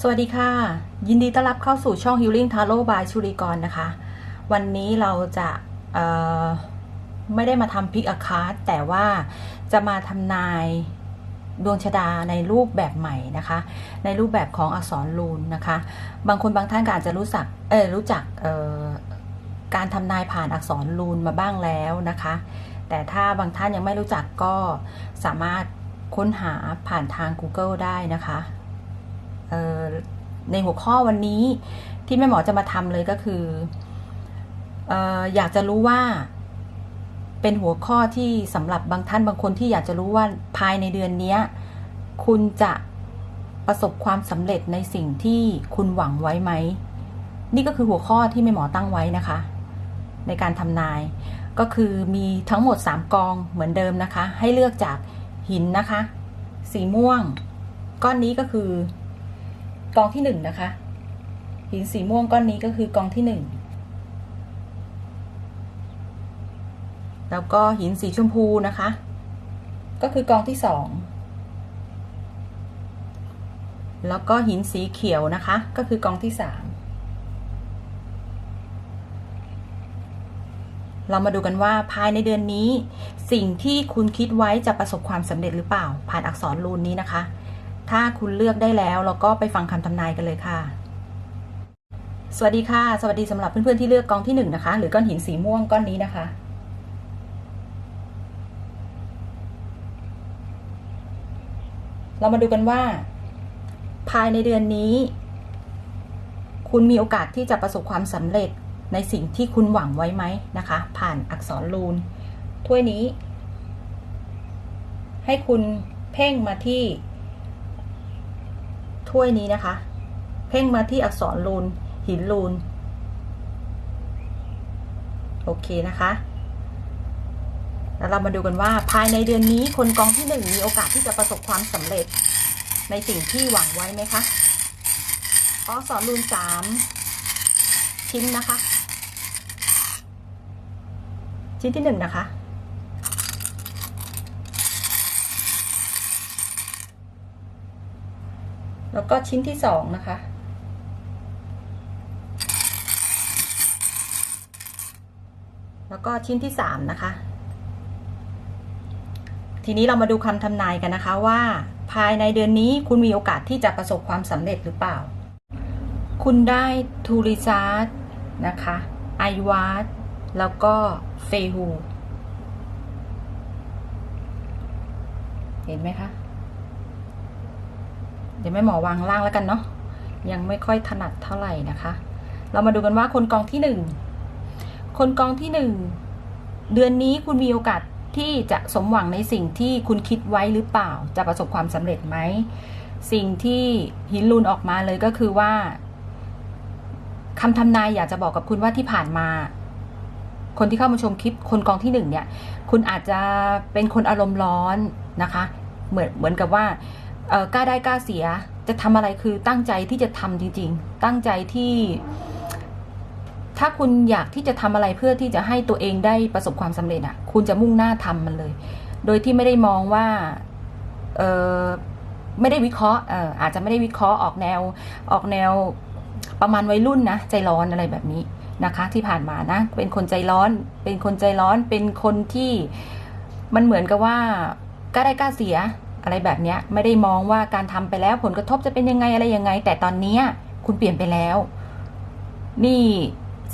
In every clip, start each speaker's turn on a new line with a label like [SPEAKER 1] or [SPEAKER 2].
[SPEAKER 1] สวัสดีค่ะ ยินดีต้อนรับเข้าสู่ช่อง Healing Tarot by ชุริกรนะคะ วันนี้เราจะไม่ได้มาทำพิกอาคาร์แต่ว่าจะมาทำนายดวงชะตาในรูปแบบใหม่นะคะ ในรูปแบบของอักษรรูนนะคะ บางคนบางท่านก็อาจจะรู้จักเออรู้จักการทำนายผ่านอักษรรูนมาบ้างแล้วนะคะ แต่ถ้าบางท่านยังไม่รู้จักก็สามารถค้นหาผ่านทาง Google ได้นะคะ ในหัวข้อวันนี้ที่แม่หมอจะมาทำเลยก็คือออยากจะรู้ว่า เป็นหัวข้อที่สำหรับบางท่านบางคนที่อยากจะรู้ว่าภายในเดือนเนี้ยคุณจะประสบความสำเร็จในสิ่งที่คุณหวังไว้ไหม นี่ก็คือหัวข้อที่แม่หมอตั้งไว้นะคะ ในการทำนายก็คือมีทั้งหมด 3 กองเหมือนเดิมนะคะ ให้เลือกจากหินนะคะ สีม่วง ก้อนนี้ก็คือ กองที่หนึ่งนะคะ หินสีม่วงก้อนนี้ก็คือกองที่หนึ่งแล้วก็หินสีชมพูนะคะ ก็คือกองที่สองแล้วก็หินสีเขียวนะคะ ก็คือกองที่สามเรามาดูกันว่าภายในเดือนนี้ สิ่งที่คุณคิดไว้จะประสบความสำเร็จหรือเปล่า ผ่านอักษรรูนนี้นะคะ ถ้าคุณเลือกได้แล้วเราก็ไปฟังคำทำนายกันเลยค่ะ สวัสดีค่ะ สวัสดีสำหรับเพื่อนๆที่เลือกกองที่หนึ่งนะคะ หรือก้อนหินสีม่วงก้อนนี้นะคะ เรามาดูกันว่า ภายในเดือนนี้ คุณมีโอกาสที่จะประสบความสำเร็จในสิ่งที่คุณหวังไว้ไหมนะคะ ผ่านอักษรรูนถ้วยนี้ ให้คุณเพ่งมาที่ ถ้วยนี้นะคะ เพ่งมาที่อักษรรูน หินรูน โอเคนะคะ แล้วเรามาดูกันว่าภายในเดือนนี้คนกองที่หนึ่งมีโอกาสที่จะประสบความสำเร็จ ในสิ่งที่หวังไว้ไหมคะอักษรรูนสามชิ้นนะคะ ชิ้นที่หนึ่งนะคะ แล้วก็ชิ้นที่สองนะคะ แล้วก็ชิ้นที่สามนะคะ ทีนี้เรามาดูคำทำนายกันนะคะว่า ภายในเดือนนี้คุณมีโอกาสที่จะประสบความสำเร็จหรือเปล่า คุณได้ทูริซาร์นะคะไอวาร์แล้วก็เฟฮูเห็นไหมคะ ดี๋ยวแม่หมอวางล่างแล้วกันเนาะยังไม่ค่อยถนัดเท่าไหร่นะคะ เรามาดูกันว่าคนกองที่หนึ่งคนกองที่หนึ่งเดือนนี้คุณมีโอกาสที่จะสมหวังในสิ่งที่คุณคิดไว้หรือเปล่า จะประสบความสำเร็จไหม สิ่งที่หินลูนออกมาเลยก็คือว่าคำทำนายอยากจะบอกกับคุณว่าที่ผ่านมา คนที่เข้ามาชมคลิปคนกองที่หนึ่งเนี่ย คุณอาจจะเป็นคนอารมณ์ร้อนนะคะ เหมือนเหมือนกับว่า กล้าได้กล้าเสีย จะทำอะไรคือตั้งใจที่จะทำจริง ๆ ตั้งใจที่ ถ้าคุณอยากที่จะทำอะไรเพื่อที่จะให้ตัวเองได้ประสบความสำเร็จอะ คุณจะมุ่งหน้าทำมันเลย โดยที่ไม่ได้มองว่าเออไม่ได้วิเคราะห์เอออาจจะไม่ได้วิเคราะห์ออกแนวออกแนวประมาณวัยรุ่นนะใจร้อนอะไรแบบนี้นะคะ ที่ผ่านมานะ เป็นคนใจร้อน เป็นคนใจร้อนเป็นคนที่มันเหมือนกับว่ากล้าได้กล้าเสีย อะไรแบบนี้ไม่ได้มองว่าการทำไปแล้วผลกระทบจะเป็นยังไงอะไรยังไง แต่ตอนนี้คุณเปลี่ยนไปแล้ว นี่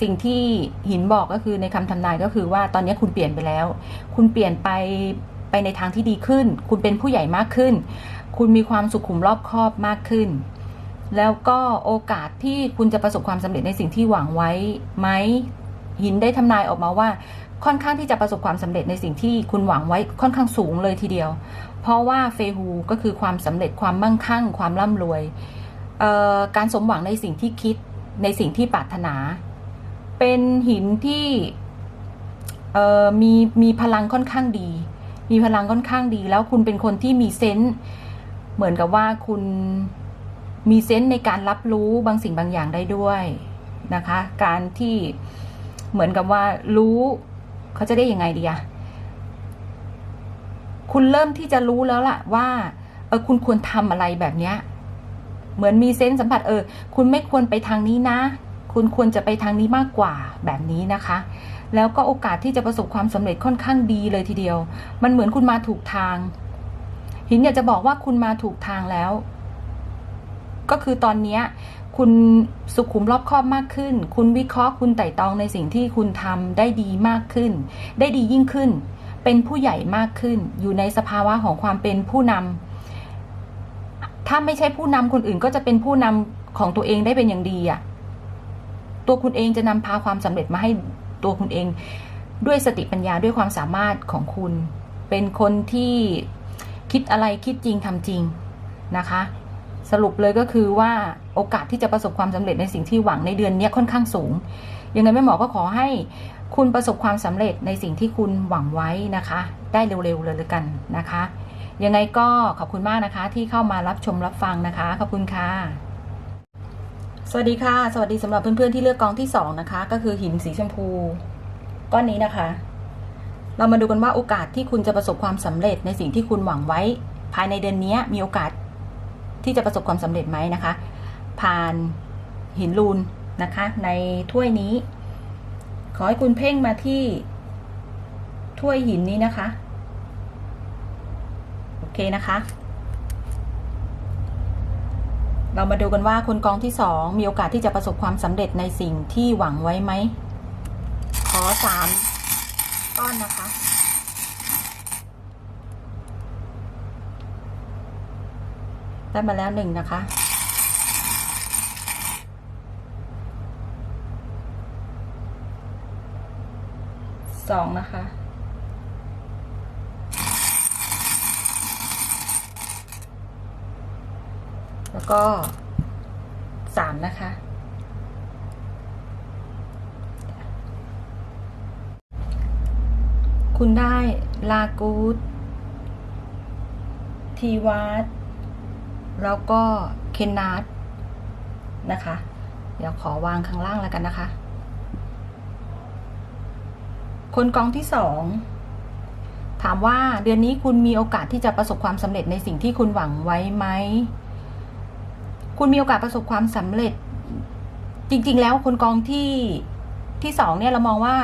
[SPEAKER 1] สิ่งที่หินบอกก็คือในคำทำนายก็คือว่าตอนนี้คุณเปลี่ยนไปแล้ว คุณเปลี่ยนไปไปในทางที่ดีขึ้น คุณเป็นผู้ใหญ่มากขึ้น คุณมีความสุขุมรอบคอบมากขึ้น แล้วก็โอกาสที่คุณจะประสบความสำเร็จในสิ่งที่หวังไว้ไหมหินได้ทำนายออกมาว่าค่อนข้างที่จะประสบความสำเร็จในสิ่งที่คุณหวังไว้ค่อนข้างสูงเลยทีเดียว เพราะว่าเฟฮูก็คือความสำเร็จความมั่งคั่ง ความร่ำรวย การสมหวังในสิ่งที่คิดในสิ่งที่ปรารถนา เป็นหินที่มีมีพลังค่อนข้างดี มีพลังค่อนข้างดี แล้วคุณเป็นคนที่มีเซนส์เหมือนกับว่าคุณมีเซนส์ในการรับรู้บางสิ่งบางอย่างได้ด้วยนะคะ การที่เหมือนกับว่ารู้เขาจะได้ยังไงดีอะ คุณเริ่มที่จะรู้แล้วล่ะว่าเออคุณควรทำอะไรแบบเนี้ยเหมือนมีเซนส์สัมผัสเออ คุณไม่ควรไปทางนี้นะ คุณควรจะไปทางนี้มากกว่าแบบนี้นะคะ แล้วก็โอกาสที่จะประสบความสำเร็จค่อนข้างดีเลยทีเดียว มันเหมือนคุณมาถูกทาง หินอยากจะบอกว่าคุณมาถูกทางแล้ว ก็คือตอนเนี้ยคุณสุขุมรอบคอบมากขึ้น คุณวิเคราะห์ คุณไต่ตองในสิ่งที่คุณทำได้ดีมากขึ้น ได้ดียิ่งขึ้น เป็นผู้ใหญ่มากขึ้น อยู่ในสภาวะของความเป็นผู้นำถ้าไม่ใช่ผู้นำคนอื่นก็จะเป็นผู้นำของตัวเองได้เป็นอย่างดีอะตัวคุณเองจะนำพาความสำเร็จมาให้ตัวคุณเอง ด้วยสติปัญญาด้วยความสามารถของคุณ เป็นคนที่คิดอะไรคิดจริงทำจริงนะคะ สรุปเลยก็คือว่าโอกาสที่จะประสบความสำเร็จในสิ่งที่หวังในเดือนนี้ค่อนข้างสูง ยังไงแม่หมอก็ขอให้คุณประสบความสำเร็จในสิ่งที่คุณหวังไว้นะคะ ได้เร็วๆเลยกันนะคะ ยังไงก็ขอบคุณมากนะคะที่เข้ามารับชมรับฟังนะคะ ขอบคุณค่ะ สวัสดีค่ะ สวัสดีสำหรับเพื่อนๆที่เลือกกองที่สองนะคะ ก็คือหินสีชมพูก้อนนี้นะคะ เรามาดูกันว่าโอกาสที่คุณจะประสบความสำเร็จในสิ่งที่คุณหวังไว้ ภายในเดือนนี้มีโอกาส ที่จะประสบความสำเร็จไหมนะคะ ผ่านหินลูนนะคะ ในถ้วยนี้ ขอให้คุณเพ่งมาที่ถ้วยหินนี้นะคะ โอเคนะคะ เรามาดูกันว่าคนกองที่สองมีโอกาสที่จะประสบความสำเร็จในสิ่งที่หวังไว้ไหมขอสามก้อนนะคะ ได้มาแล้วหนึ่งนะคะ สองนะคะ แล้วก็สามนะคะคุณได้ลากูดทีวาร์ แล้วก็เคนนาร์ดนะคะ เดี๋ยวขอวางข้างล่างแล้วกันนะคะ คนกองที่สองถามว่าเดือนนี้คุณมีโอกาสที่จะประสบความสำเร็จในสิ่งที่คุณหวังไว้ไหม คุณมีโอกาสประสบความสำเร็จ จริง ๆ แล้วคนกองที่ที่สองเนี่ยเรามองว่า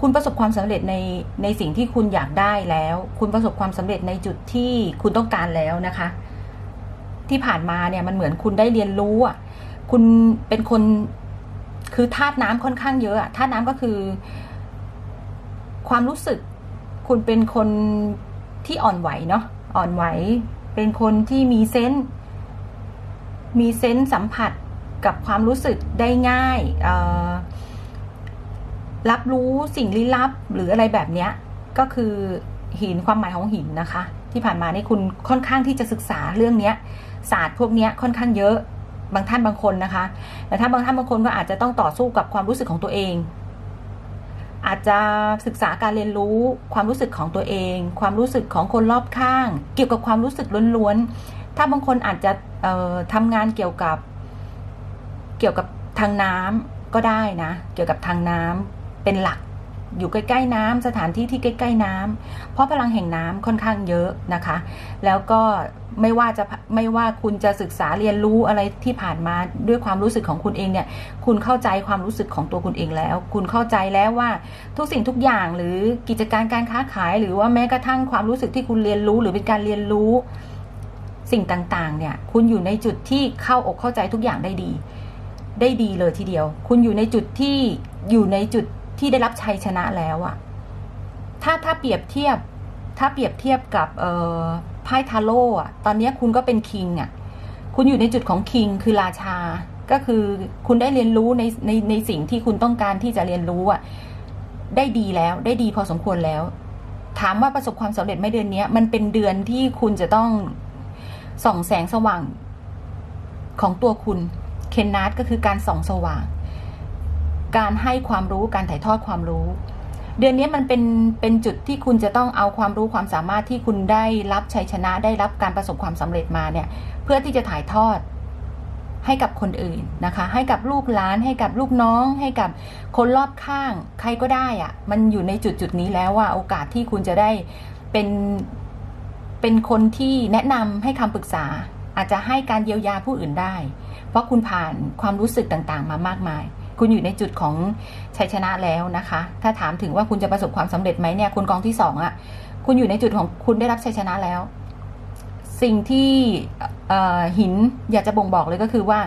[SPEAKER 1] คุณประสบความสำเร็จในในสิ่งที่คุณอยากได้แล้ว คุณประสบความสำเร็จในจุดที่คุณต้องการแล้วนะคะ ที่ผ่านมาเนี่ยมันเหมือนคุณได้เรียนรู้อะคุณเป็นคนคือธาตุน้ำค่อนข้างเยอะธาตุน้ำก็คือ ความรู้สึก คุณเป็นคนที่อ่อนไหวเนาะอ่อนไหว เป็นคนที่มีเซนส์มีเซนส์สัมผัสกับความรู้สึกได้ง่ายรับรู้สิ่งลี้ลับหรืออะไรแบบเนี้ย ก็คือหินความหมายของหินนะคะ ที่ผ่านมานี่คุณค่อนข้างที่จะศึกษาเรื่องเนี้ย ศาสตร์พวกนี้ค่อนข้างเยอะบางท่านบางคนนะคะ แต่ถ้าบางท่านบางคนก็อาจจะต้องต่อสู้กับความรู้สึกของตัวเอง อาจจะศึกษาการเรียนรู้ความรู้สึกของตัวเอง ความรู้สึกของคนรอบข้าง เกี่ยวกับความรู้สึกล้วนๆ ถ้าบางคนอาจจะเอ่อทำงานเกี่ยวกับเกี่ยวกับทางน้ำก็ได้นะ เกี่ยวกับทางน้ำเป็นหลัก อยู่ใกล้ ๆ น้ำสถานที่ที่ใกล้ ๆ น้ำเพราะพลังแห่งน้ำค่อนข้างเยอะนะคะ แล้วก็ไม่ว่าจะไม่ว่าคุณจะศึกษาเรียนรู้อะไรที่ผ่านมาด้วยความรู้สึกของคุณเองเนี่ยคุณเข้าใจความรู้สึกของตัวคุณเองแล้ว คุณเข้าใจแล้วว่าทุกสิ่งทุกอย่างหรือกิจการการค้าขาย หรือว่าแม้กระทั่งความรู้สึกที่คุณเรียนรู้ หรือเป็นการเรียนรู้ สิ่งต่างๆเนี่ยคุณอยู่ในจุดที่เข้าอกเข้าใจทุกอย่างได้ดี ได้ดีเลยทีเดียว คุณอยู่ในจุดที่อยู่ในจุด ที่ได้รับชัยชนะแล้วอะถ้าถ้าเปรียบเทียบ ถ้าเปรียบเทียบกับเอ่อไพ่ทาโร่อะตอนนี้คุณก็เป็นคิงอะคุณอยู่ในจุดของคิงคือราชา ก็คือคุณได้เรียนรู้ในในในสิ่งที่คุณต้องการที่จะเรียนรู้อะได้ดีแล้ว ได้ดีพอสมควรแล้ว ถามว่าประสบความสำเร็จไหมเดือนนี้มันเป็นเดือนที่คุณจะต้องส่องแสงสว่างของตัวคุณเคนนัทก็คือการส่องสว่าง การให้ความรู้การถ่ายทอดความรู้ เดือนนี้มันเป็นเป็นจุดที่คุณจะต้องเอาความรู้ความสามารถที่คุณได้รับชัยชนะได้รับการประสบความสำเร็จมาเนี่ยเพื่อที่จะถ่ายทอดให้กับคนอื่นนะคะ ให้กับลูกหลานให้กับลูกน้อง ให้กับคนรอบข้าง ใครก็ได้อะมันอยู่ในจุดจุดนี้แล้วว่าโอกาสที่คุณจะได้เป็นเป็นคนที่แนะนำให้คำปรึกษา อาจจะให้การเยียวยาผู้อื่นได้ เพราะคุณผ่านความรู้สึกต่างๆ มามากมาย คุณอยู่ในจุดของชัยชนะแล้วนะคะ ถ้าถามถึงว่าคุณจะประสบความสำเร็จไหมเนี่ยคุณกองที่สองอะ่ะ คุณอยู่ในจุดของคุณได้รับชัยชนะแล้ว สิ่งที่หินอยากจะบ่งบอกเลยก็คือว่า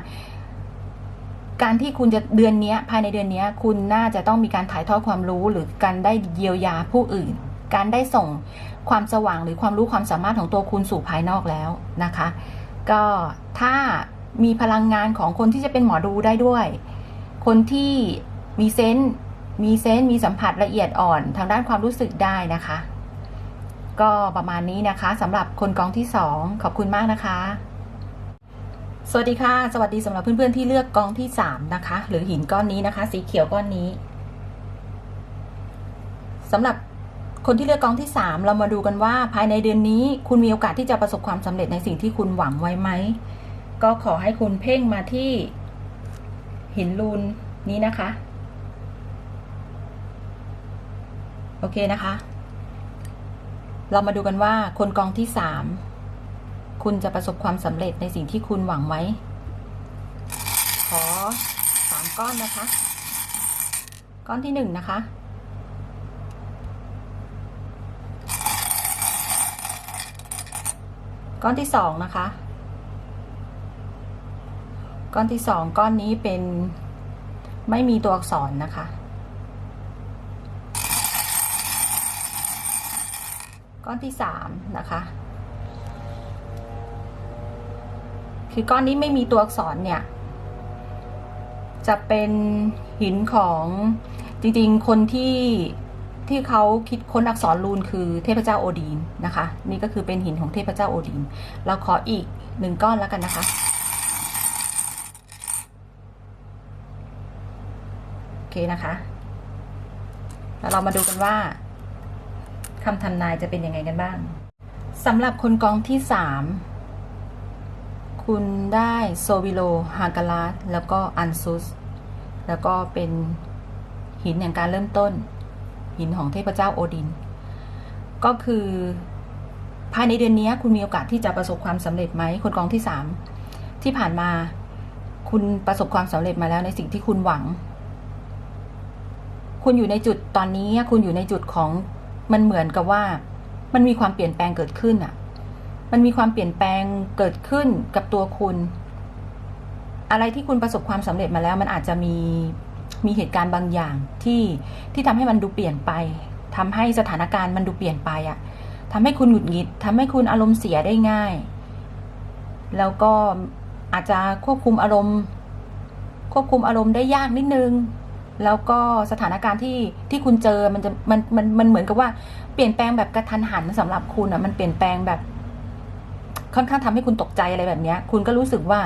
[SPEAKER 1] การที่คุณจะเดือนนี้ภายในเดือนนี้คุณน่าจะต้องมีการถ่ายทอดความรู้ หรือการได้เยียวยาผู้อื่น การได้ส่งความสว่างหรือความรู้ความสามารถของตัวคุณสู่ภายนอกแล้วนะคะ ก็ถ้ามีพลังงานของคนที่จะเป็นหมอดูได้ด้วย คนที่มีเซนส์มีเซนส์มีสัมผัสละเอียดอ่อนทางด้านความรู้สึกได้นะคะ ก็ประมาณนี้นะคะสำหรับคนกองที่ 2 ขอบคุณมากนะคะ สวัสดีค่ะ สวัสดีสำหรับเพื่อนๆที่เลือกกองที่ 3 นะคะ หรือหินก้อนนี้นะคะ สีเขียวก้อนนี้สำหรับคนที่เลือกกองที่ 3 เรามาดูกันว่าภายในเดือนนี้ คุณมีโอกาสที่จะประสบความสำเร็จในสิ่งที่คุณหวังไว้ไหม ก็ขอให้คุณเพ่งมาที่ หินลูนนี้นะคะ โอเคนะคะ เรามาดูกันว่าคนกองที่สามคุณจะประสบความสำเร็จในสิ่งที่คุณหวังไว้ ขอสามก้อนนะคะ ก้อนที่หนึ่งนะคะก้อนที่สองนะคะ ก้อนที่สองก้อนนี้เป็นไม่มีตัวอักษรนะคะ ก้อนที่สามนะคะ คือก้อนนี้ไม่มีตัวอักษรเนี่ย จะเป็นหินของจริงๆ คนที่ที่เขาคิดค้นอักษรรูนคือเทพเจ้าโอดีนนะคะ นี่ก็คือเป็นหินของเทพเจ้าโอดีน เราขออีกหนึ่งก้อนแล้วกันนะคะ อเคนะคะ แล้วเรามาดูกันว่าคำทำนายจะเป็นยังไงกันบ้างสำหรับคนกองที่สามคุณได้โซวิโลฮากาลาสแล้วก็อันซุส แล้วก็เป็นหินแห่งการเริ่มต้น หินของเทพเจ้าโอดิน ก็คือภายในเดือนนี้คุณมีโอกาสที่จะประสบความสำเร็จไหมคนกองที่สามที่ผ่านมา คุณประสบความสำเร็จมาแล้วในสิ่งที่คุณหวัง คุณอยู่ในจุดตอนนี้คุณอยู่ในจุดของมันเหมือนกับว่า มันมีความเปลี่ยนแปลงเกิดขึ้นอะ มันมีความเปลี่ยนแปลงเกิดขึ้นกับตัวคุณ อะไรที่คุณประสบความสำเร็จมาแล้ว มันอาจจะมีมีเหตุการณ์บางอย่างที่ที่ทำให้มันดูเปลี่ยนไปทำให้สถานการณ์มันดูเปลี่ยนไปอะทำให้คุณหงุดหงิดทำให้คุณอารมณ์เสียได้ง่าย แล้วก็อาจจะควบคุมอารมณ์ ควบคุมอารมณ์ได้ยากนิดนึง แล้วก็สถานการณ์ที่ที่คุณเจอมันจะมันมันมันเหมือนกับว่าเปลี่ยนแปลงแบบกระทันหันสำหรับคุณอะมันเปลี่ยนแปลงแบบ ค่อนข้างทำให้คุณตกใจอะไรแบบเนี้ย คุณก็รู้สึกว่า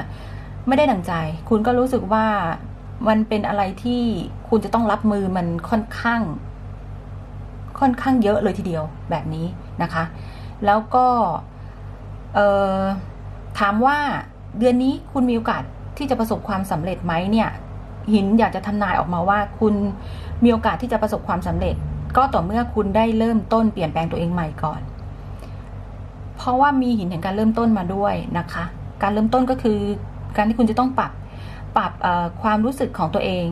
[SPEAKER 1] ไม่ได้ดังใจ คุณก็รู้สึกว่ามันเป็นอะไรที่คุณจะต้องรับมือมันค่อนข้าง ค่อนข้างเยอะเลยทีเดียวแบบนี้นะคะ แล้วก็เออถามว่าเดือนนี้คุณมีโอกาสที่จะประสบความสำเร็จไหมเนี่ย หินอยากจะทำนายออกมาว่าคุณมีโอกาสที่จะประสบความสำเร็จ ก็ต่อเมื่อคุณได้เริ่มต้นเปลี่ยนแปลงตัวเองใหม่ก่อน เพราะว่ามีหินแห่งการเริ่มต้นมาด้วยนะคะ การเริ่มต้นก็คือการที่คุณจะต้องปรับปรับความรู้สึกของตัวเอง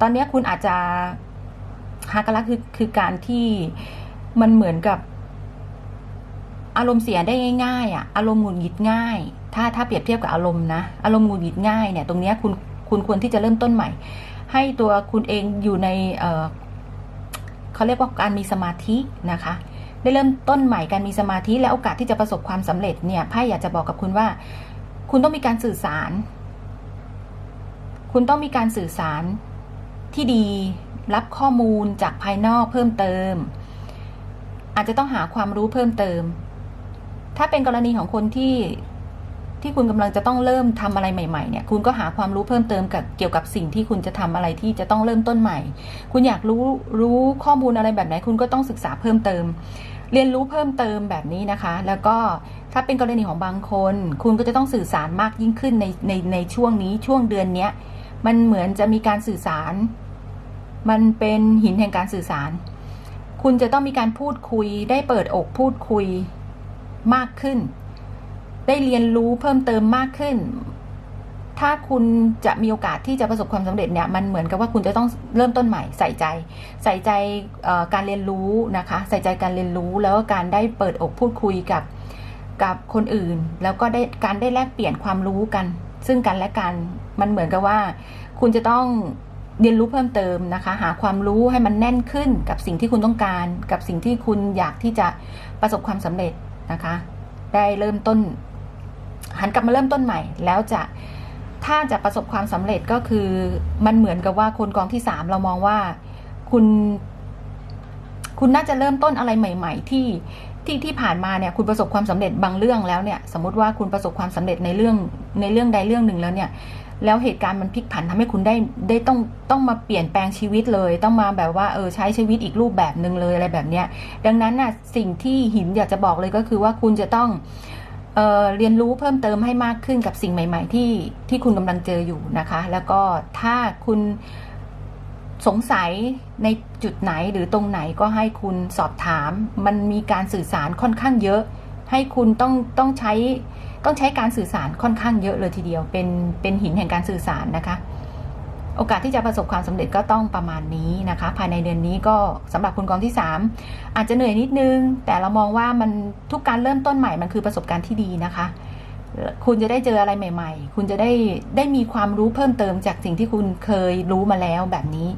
[SPEAKER 1] ตอนนี้คุณอาจจะฮากาละคือคือการที่มันเหมือนกับ อารมณ์เสียได้ง่ายๆอะอารมณ์หงุดหงิดง่าย ถ้าถ้าเปรียบเทียบกับอารมณ์นะอารมณ์หงุดหงิดง่ายเนี่ย ตรงนี้คุณ คุณควรที่จะเริ่มต้นใหม่ ให้ตัวคุณเองอยู่ในเเขาเรียกว่าการมีสมาธินะคะ ได้เริ่มต้นใหม่การมีสมาธิและโอกาสที่จะประสบความสำเร็จเนี่ยไพ่อยากจะบอกกับคุณว่า คุณต้องมีการสื่อสาร คุณต้องมีการสื่อสารที่ดีรับข้อมูลจากภายนอกเพิ่มเติม อาจจะต้องหาความรู้เพิ่มเติม ถ้าเป็นกรณีของคนที่ ที่คุณกำลังจะต้องเริ่มทำอะไรใหม่ๆเนี่ยคุณก็หาความรู้เพิ่มเติมกับเกี่ยวกับสิ่งที่คุณจะทำอะไรที่จะต้องเริ่มต้นใหม่ คุณอยากรู้รู้ข้อมูลอะไรแบบไหน คุณก็ต้องศึกษาเพิ่มเติม เรียนรู้เพิ่มเติมแบบนี้นะคะ แล้วก็ถ้าเป็นกรณีของบางคน คุณก็จะต้องสื่อสารมากยิ่งขึ้นในในในช่วงนี้ช่วงเดือนเนี้ยมันเหมือนจะมีการสื่อสาร มันเป็นหินแห่งการสื่อสาร คุณจะต้องมีการพูดคุยได้เปิดอกพูดคุยมากขึ้น ได้เรียนรู้เพิ่มเติมมากขึ้น ถ้าคุณจะมีโอกาสที่จะประสบความสำเร็จเนี่ยมันเหมือนกับว่าคุณจะต้องเริ่มต้นใหม่ใส่ใจ ใส่ใจการเรียนรู้นะคะ ใส่ใจการเรียนรู้แล้วก็การได้เปิดอกพูดคุยกับกับคนอื่น แล้วก็ได้การได้แลกเปลี่ยนความรู้กัน ซึ่งกันและกันมันเหมือนกับว่า คุณจะต้องเรียนรู้เพิ่มเติมนะคะ หาความรู้ให้มันแน่นขึ้นกับสิ่งที่คุณต้องการ กับสิ่งที่คุณอยากที่จะประสบความสำเร็จนะคะ ได้เริ่มต้น หันกลับมาเริ่มต้นใหม่ แล้วจะถ้าจะประสบความสำเร็จก็คือมันเหมือนกับว่าคนกองที่สามเรามองว่าคุณ คุณน่าจะเริ่มต้นอะไรใหม่ ๆ ที่ที่ที่ผ่านมาเนี่ยคุณประสบความสำเร็จบางเรื่องแล้วเนี่ย สมมติว่าคุณประสบความสำเร็จในเรื่องในเรื่องใดเรื่องหนึ่งแล้วเนี่ย แล้วเหตุการณ์มันพลิกผันทำให้คุณได้ได้ต้องต้องมาเปลี่ยนแปลงชีวิตเลย ต้องมาแบบว่าเออใช้ชีวิตอีกรูปแบบหนึ่งเลยอะไรแบบเนี้ย ดังนั้นน่ะสิ่งที่หินอยากจะบอกเลยก็คือว่าคุณจะต้อง เเรียนรู้เพิ่มเติมให้มากขึ้นกับสิ่งใหม่ ๆ ที่ที่คุณกำลังเจออยู่นะคะ แล้วก็ถ้าคุณสงสัยในจุดไหนหรือตรงไหนก็ให้คุณสอบถาม มันมีการสื่อสารค่อนข้างเยอะ ให้คุณต้องต้องใช้ต้องใช้การสื่อสารค่อนข้างเยอะเลยทีเดียว เป็นเป็นหินแห่งการสื่อสารนะคะ โอกาสที่จะประสบความสำเร็จก็ต้องประมาณนี้นะคะ ภายในเดือนนี้ก็สำหรับคุณกองที่ 3 อาจจะเหนื่อยนิดนึง แต่เรามองว่ามันทุกการเริ่มต้นใหม่มันคือประสบการณ์ที่ดีนะคะ คุณจะได้เจออะไรใหม่ ๆ คุณจะได้ได้มีความรู้เพิ่มเติมจากสิ่งที่คุณเคยรู้มาแล้วแบบนี้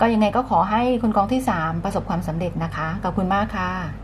[SPEAKER 1] ก็ยังไงก็ขอให้คุณกองที่ 3 ประสบความสำเร็จนะคะ ขอบคุณมากค่ะ